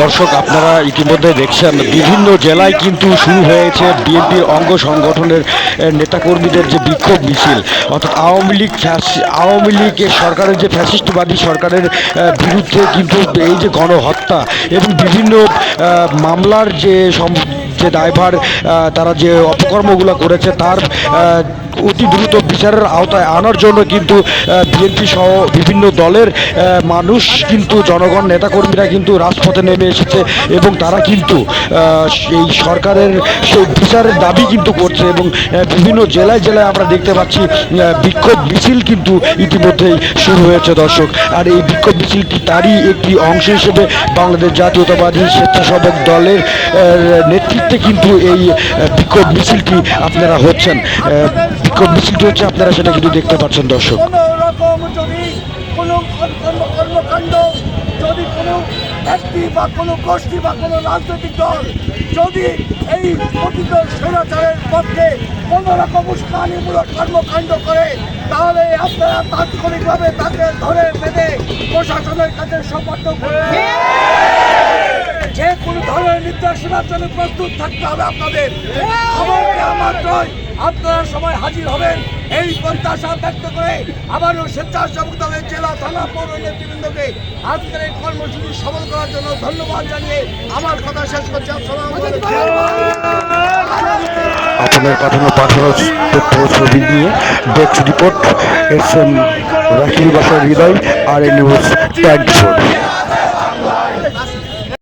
দর্শক, আপনারা ইতিমধ্যে দেখছেন, বিভিন্ন জেলায় কিন্তু শুরু হয়েছে বিএনপির অঙ্গ সংগঠনের নেতাকর্মীদের যে বিক্ষোভ মিছিল। অর্থাৎ আওয়ামী লীগ আওয়ামী লীগের সরকারের যে ফ্যাসিস্টবাদী সরকারের বিরুদ্ধে কিন্তু এই যে গণহত্যা এবং বিভিন্ন মামলার যে যে ড্রাইভার তারা যে অপকর্মগুলো করেছে তার অতি দ্রুত বিচারের আওতায় আনার জন্য কিন্তু বিএনপি সহ বিভিন্ন দলের মানুষ কিন্তু জনগণ নেতাকর্মীরা কিন্তু রাজপথে নেমে এসেছে এবং তারা কিন্তু সেই সরকারের সেই বিচারের দাবি কিন্তু করছে এবং বিভিন্ন জেলায় জেলায় আমরা দেখতে পাচ্ছি বিক্ষোভ মিছিল কিন্তু ইতিমধ্যেই শুরু হয়েছে দর্শক। আর এই বিক্ষোভ মিছিলটি তারই একটি অংশ হিসেবে বাংলাদেশ জাতীয়তাবাদী স্বেচ্ছাসেবক দলের আহ, নেতৃত্বে কিন্তু এই বিক্ষোভ মিছিলটি আপনারা হচ্ছেন। বিক্ষোভ মিছিলটি হচ্ছে আপনারা সেটা কিন্তু দেখতে পাচ্ছেন, দর্শক। যদি কোনো ব্যক্তি বা কোনো গোষ্ঠী বা কোনো রাজনৈতিক দল যদি এই পতিত স্বৈরাচারের পক্ষে কোনো রকম উস্কানিমূলক কর্মকাণ্ড করে, তাহলে আপনারা তাৎক্ষণিকভাবে তাকে ধরে বেঁধে প্রশাসনের কাছে সমর্থ করবে যে কোনো ধরনের নির্দেশনার প্রস্তুত থাকতে হবে আপনাদের। আপনারা সময় হাজির হবেন। এই প্রত্যাশা ব্যক্ত করে আবারও স্বেচ্ছাসেবক দলের জেলা, থানা, পৌর নেতৃবৃন্দকে আজকের এই কর্মসূচি সফল করার জন্য ধন্যবাদ জানিয়ে আমার কথা শেষ করছি। আপনাদের পাঠানো পাঠানো নিয়ে রিপোর্ট এস এম রাকিল বাসার হৃদয় আর এ নিউজ টোয়েন্টি ফোর